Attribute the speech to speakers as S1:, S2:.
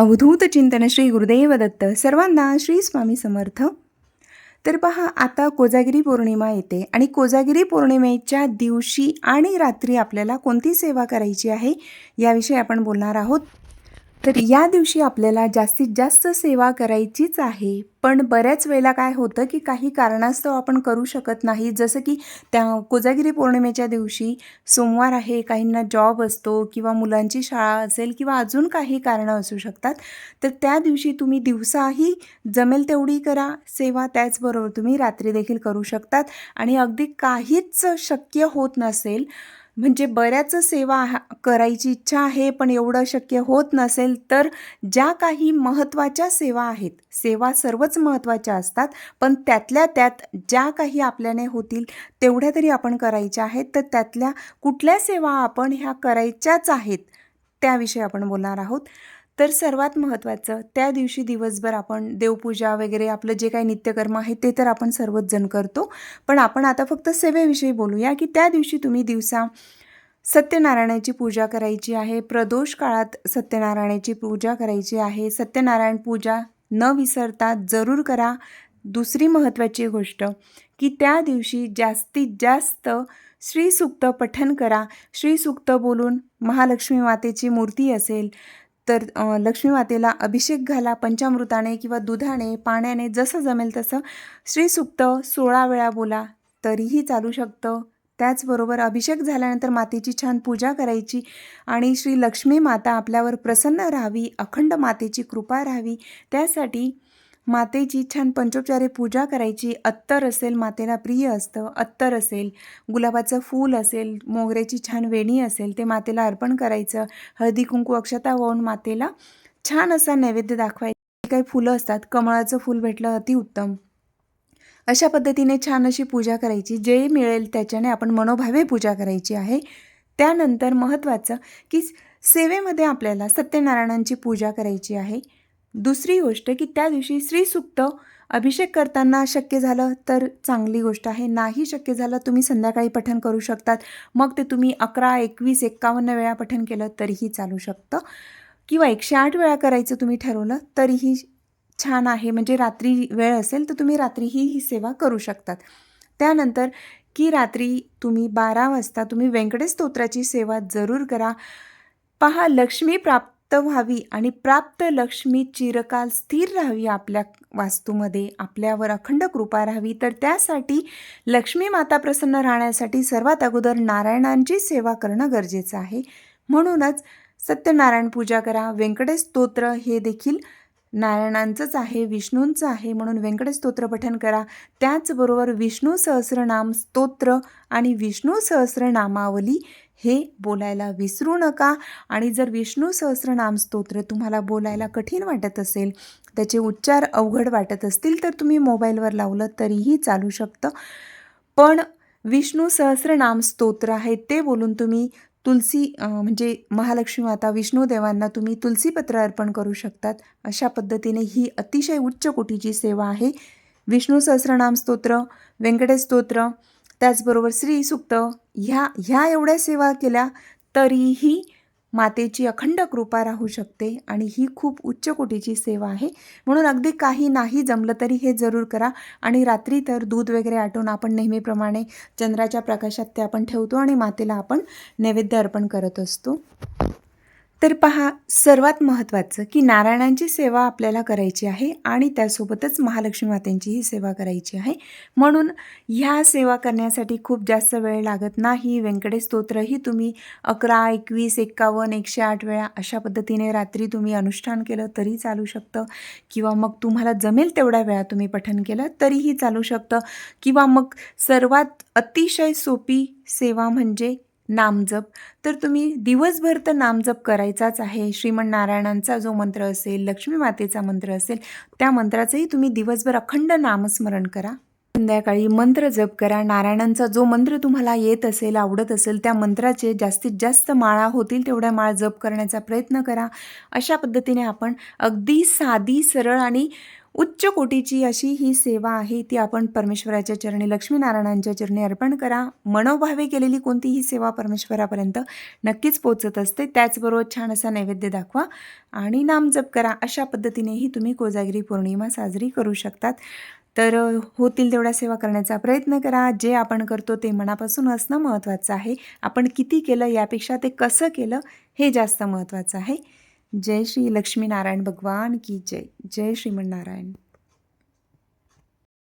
S1: अवधूत चिंतन श्री गुरुदेव दत्त सर्वांना श्री स्वामी समर्थ. तर पहा आता कोजागिरी पौर्णिमा येते आणि कोजागिरी पौर्णिमेच्या दिवशी आणि रात्री आपल्याला कोणती सेवा करायची आहे याविषयी आपण बोलणार आहोत. तर या दिवशी आपल्याला जास्तीत जास्त सेवा करायचीच आहे. पण बऱ्याच वेळेला काय होतं की काही कारणास्तव आपण करू शकत नाही. जसं की त्या कोजागिरी पौर्णिमेच्या दिवशी सोमवार आहे काहींना जॉब असतो किंवा मुलांची शाळा असेल किंवा अजून काही कारणं असू शकतात. तर त्या दिवशी तुम्ही दिवसाही जमेल तेवढी करा. सेवा त्याचबरोबर तुम्ही रात्री देखील करू शकतात. आणि अगदी काहीच शक्य होत नसेल म्हणजे बऱ्याच सेवा हा- करायची इच्छा आहे पण एवढं शक्य होत नसेल तर ज्या काही महत्त्वाच्या सेवा आहेत सेवा सर्वच महत्त्वाच्या असतात पण त्यातल्या त्यात ज्या काही आपल्याने होतील तेवढ्या तरी आपण करायच्या आहेत. तर त्यातल्या कुठल्या सेवा आपण ह्या करायच्याच आहेत त्याविषयी आपण बोलणार आहोत. तर सर्वात महत्त्वाचं त्या दिवशी दिवसभर आपण देवपूजा वगैरे आपलं जे काही नित्यकर्म आहे ते तर आपण सर्वच जण करतो. पण आपण आता फक्त सेवेविषयी बोलूया की त्या दिवशी तुम्ही दिवसा सत्यनारायणाची पूजा करायची आहे. प्रदोष काळात सत्यनारायणाची पूजा करायची आहे. सत्यनारायण पूजा न विसरता जरूर करा. दुसरी महत्त्वाची गोष्ट की त्या दिवशी जास्तीत जास्त श्रीसुक्त पठन करा. श्रीसुक्त बोलून महालक्ष्मी मातेची मूर्ती असेल तर लक्ष्मी मातेला अभिषेक घाला पंचामृताने किंवा दुधाने पाण्याने जसं जमेल तसं श्रीसुक्त सोळा वेळा बोला तरीही चालू शकतं. त्याचबरोबर अभिषेक झाल्यानंतर मातेची छान पूजा करायची आणि श्री लक्ष्मी माता आपल्यावर प्रसन्न राहावी अखंड मातेची कृपा राहावी त्यासाठी मातेची छान पंचोपचारे पूजा करायची. अत्तर असेल मातेला प्रिय असतं. अत्तर असेल गुलाबाचं फूल असेल मोगऱ्याची छान वेणी असेल ते मातेला अर्पण करायचं. हळदी कुंकू अक्षता वाहून मातेला छान असा नैवेद्य दाखवायचा. काही फुलं असतात कमळाचं फूल भेटलं अतिउत्तम अशा पद्धतीने छान अशी पूजा करायची. जे मिळेल त्याच्याने आपण मनोभावे पूजा करायची आहे. त्यानंतर महत्त्वाचं की सेवेमध्ये आपल्याला सत्यनारायणांची पूजा करायची आहे. दुसरी गोष्ट की त्या दिवशी श्रीसुक्त अभिषेक करताना शक्य झालं तर चांगली गोष्ट आहे. नाही शक्य झालं तुम्ही संध्याकाळी पठण करू शकतात. मग ते तुम्ही अकरा एकवीस एक्कावन्न वेळा पठन केलं तरीही चालू शकतं. किंवा एकशे आठ वेळा करायचं तुम्ही ठरवलं तरीही छान आहे. म्हणजे रात्री वेळ असेल तर तुम्ही रात्रीही ही सेवा करू शकतात. त्यानंतर की रात्री तुम्ही बारा वाजता तुम्ही व्यंकटेश स्तोत्राची सेवा जरूर करा. पहा लक्ष्मी प्राप्त व्हावी आणि प्राप्त लक्ष्मी चिरकाल स्थिर राहावी आपल्या वास्तूमध्ये आपल्यावर अखंड कृपा राहावी. तर त्यासाठी लक्ष्मी माता प्रसन्न राहण्यासाठी सर्वात अगोदर नारायणांची सेवा करणं गरजेचं आहे. म्हणूनच सत्यनारायण पूजा करा व्यंकटेश स्तोत्र हे देखील नारायणांचंच आहे विष्णूंचं आहे म्हणून व्यंकटेश स्तोत्र पठन करा. त्याचबरोबर विष्णू सहस्रनाम स्तोत्र आणि विष्णू सहस्रनामावली हे बोलायला विसरू नका. आणि जर विष्णू सहस्रनाम स्तोत्र तुम्हाला बोलायला कठीण वाटत असेल त्याचे उच्चार अवघड वाटत असतील तर तुम्ही मोबाईलवर लावलं तरीही चालू शकतं. पण विष्णू सहस्रनाम स्तोत्र आहे ते बोलून तुम्ही तुलसी म्हणजे महालक्ष्मी माता विष्णू देवांना तुम्ही तुलसीपत्र अर्पण करू शकतात. अशा पद्धतीने ही अतिशय उच्च कोटीची सेवा आहे. विष्णू सहस्रनाम स्तोत्र व्यंकटेश स्तोत्र त्याचबरोबर श्रीसुक्त ह्या ह्या एवढ्या सेवा केल्या तरीही मातेची अखंड कृपा राहू शकते आणि ही खूप उच्च कोटीची सेवा आहे. म्हणून अगदी काही नाही जमलं तरी हे जरूर करा. आणि रात्री तर दूध वगैरे आटून आपण नेहमीप्रमाणे चंद्राच्या प्रकाशात ते आपण ठेवतो आणि मातेला आपण नैवेद्य अर्पण करत असतो. तर पहा सर्वात महत्त्वाचं की नारायणांची सेवा आपल्याला करायची आहे आणि त्यासोबतच महालक्ष्मी मातेंचीही सेवा करायची आहे. म्हणून ह्या सेवा करण्यासाठी खूप जास्त वेळ लागत नाही. व्यंकटेश स्तोत्रही तुम्ही अकरा एकवीस एक्कावन्न एकशे आठ वेळा अशा पद्धतीने रात्री तुम्ही अनुष्ठान केलं तरी चालू शकतं. किंवा मग तुम्हाला जमेल तेवढ्या वेळा तुम्ही पठन केलं तरीही चालू शकतं. किंवा मग सर्वात अतिशय सोपी सेवा म्हणजे नामजप. तर तुम्ही दिवसभर तर नामजप करायचाच आहे. श्रीमन नारायणांचा जो मंत्र असेल लक्ष्मी मातेचा मंत्र असेल त्या मंत्राचंही तुम्ही दिवसभर अखंड नामस्मरण करा. संध्याकाळी मंत्र जप करा. नारायणांचा जो मंत्र तुम्हाला येत असेल आवडत असेल त्या मंत्राचे जास्तीत जास्त माळा होतील तेवढ्या माळ जप करण्याचा प्रयत्न करा. अशा पद्धतीने आपण अगदी साधी सरळ आणि उच्च कोटीची अशी ही सेवा आहे ती आपण परमेश्वराच्या चरणी लक्ष्मीनारायणांच्या चरणी अर्पण करा. मनोभावे केलेली कोणतीही सेवा परमेश्वरापर्यंत नक्कीच पोचत असते. त्याचबरोबर छान असा नैवेद्य दाखवा आणि नामजप करा. अशा पद्धतीनेही तुम्ही कोजागिरी पौर्णिमा साजरी करू शकतात. तर होतील तेवढ्या सेवा करण्याचा प्रयत्न करा. जे आपण करतो ते मनापासून असणं महत्त्वाचं आहे. आपण किती केलं यापेक्षा ते कसं केलं हे जास्त महत्त्वाचं आहे. जय श्री लक्ष्मीनारायण भगवान की जय. जय श्रीमन नारायण